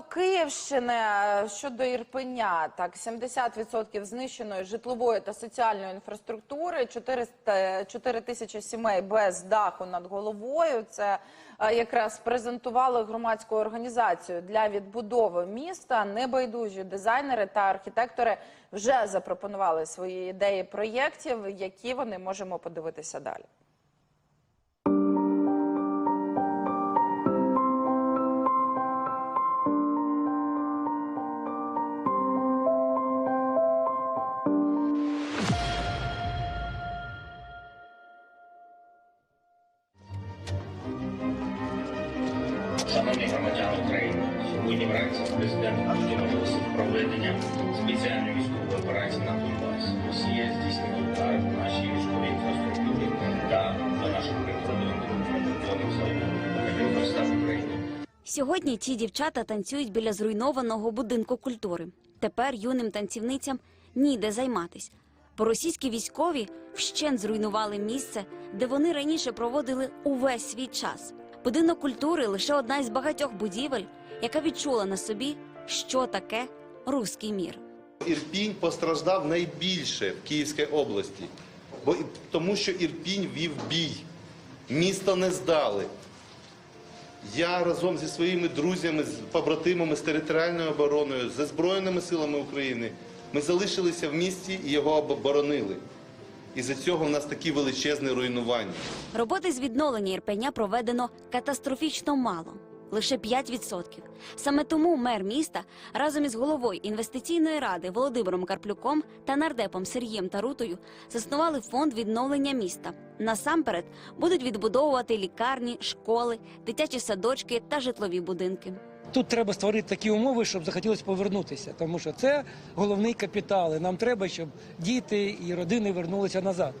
Київщини е, щодо Ірпеня, так 70% знищеної житлової та соціальної інфраструктури, 400, 4 тисячі сімей без даху над головою. Це е, якраз презентували громадську організацію для відбудови міста. Небайдужі дизайнери та архітектори вже запропонували свої ідеї проєктів, які вони можемо подивитися далі. Шановні громадяни України, сьогодні вранці президент оголосив проведення спеціальної військової операції на Донбасі. Росія здійснила удари по нашій військовій інфраструктурі та по прикордонних зонах. Хочу представити Україну. Сьогодні ті дівчата танцюють біля зруйнованого будинку культури. Тепер юним танцівницям ніде займатись. Бо російські військові вщент зруйнували місце, де вони раніше проводили увесь свій час. Будинок культури лише одна із багатьох будівель, яка відчула на собі, що таке руський мір. Ірпінь постраждав найбільше в Київській області, бо тому що Ірпінь вів бій. Місто не здали. Я разом зі своїми друзями, з побратимами з територіальною обороною, зі Збройними силами України, ми залишилися в місті і його оборонили. І за цього в нас такі величезні руйнування. Роботи з відновлення Ірпеня проведено катастрофічно мало. Лише 5%. Саме тому мер міста разом із головою інвестиційної ради Володимиром Карплюком та нардепом Сергієм Тарутою заснували фонд відновлення міста. Насамперед будуть відбудовувати лікарні, школи, дитячі садочки та житлові будинки. Тут треба створити такі умови, щоб захотілося повернутися, тому що це головний капітал. І нам треба, щоб діти і родини вернулися назад.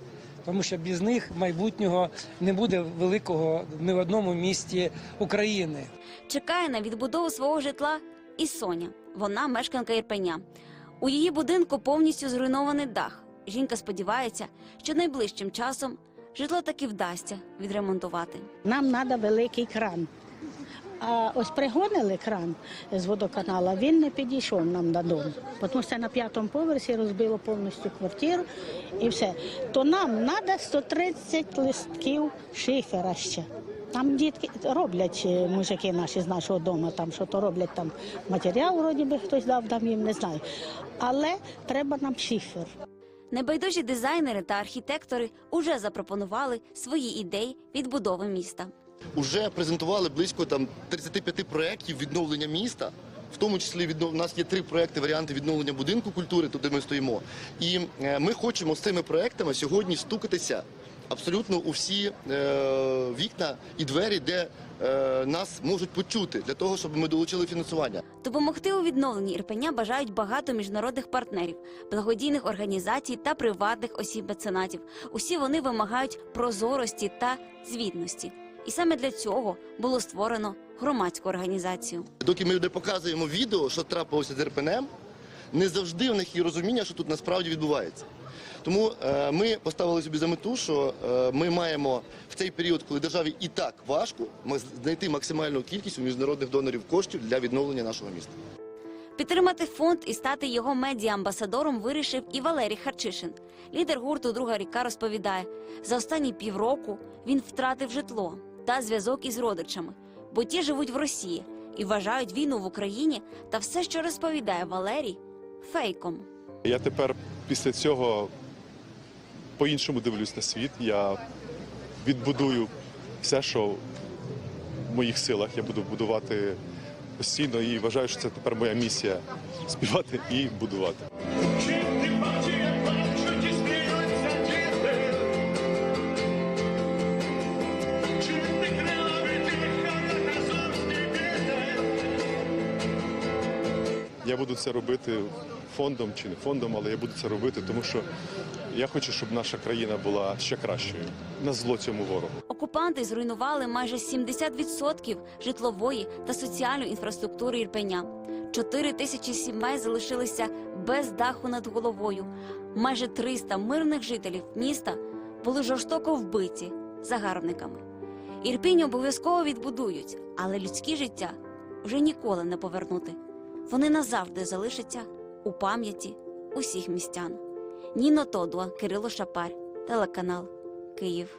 Тому що без них майбутнього не буде великого ні в одному місті України. Чекає на відбудову свого житла і Соня. Вона мешканка Ірпеня. У її будинку повністю зруйнований дах. Жінка сподівається, що найближчим часом житло таки вдасться відремонтувати. Нам треба великий кран. А ось пригонили кран з водоканала, він не підійшов нам додому, тому що на п'ятому поверсі розбило повністю квартиру і все. То нам треба 130 листків шифера ще. Там дітки роблять е, мужики наші з нашого дому, там що то роблять там матеріал, вроді би хтось дав там їм, не знаю. Але треба нам шифер. Небайдужі дизайнери та архітектори уже запропонували свої ідеї відбудови міста. Уже презентували близько там 35 проєктів відновлення міста. В тому числі віднов... у нас є три проекти варіанти відновлення будинку культури, туди ми стоїмо. І е, ми хочемо з цими проектами сьогодні стукатися абсолютно у всі е, вікна і двері, де е, нас можуть почути, для того, щоб ми долучили фінансування. Допомогти у відновленні Ірпеня бажають багато міжнародних партнерів, благодійних організацій та приватних осіб меценатів. Усі вони вимагають прозорості та звітності. І саме для цього було створено громадську організацію. Доки ми не показуємо відео, що трапилося з РПНМ, не завжди в них є розуміння, що тут насправді відбувається. Тому е, ми поставили собі за мету, що е, ми маємо в цей період, коли державі і так важко, ми знайти максимальну кількість у міжнародних донорів коштів для відновлення нашого міста. Підтримати фонд і стати його медіа-амбасадором вирішив і Валерій Харчишин. Лідер гурту Друга ріка розповідає: за останні півроку він втратив житло та зв'язок із родичами, бо ті живуть в Росії і вважають війну в Україні та все, що розповідає Валерій, фейком. Я тепер після цього по-іншому дивлюсь на світ. Я відбудую все, що в моїх силах. Я буду будувати постійно і вважаю, що це тепер моя місія співати і будувати. Я буду це робити фондом чи не фондом, але я буду це робити, тому що я хочу, щоб наша країна була ще кращою. На зло цьому ворогу. Окупанти зруйнували майже 70% житлової та соціальної інфраструктури Ірпеня. Чотири тисячі сімей залишилися без даху над головою. Майже 300 мирних жителів міста були жорстоко вбиті загарбниками. Ірпінь обов'язково відбудують, але людські життя вже ніколи не повернути. Вони назавжди залишаться у пам'яті усіх містян. Ніно Тодуа, Кирило Шапар, телеканал Київ.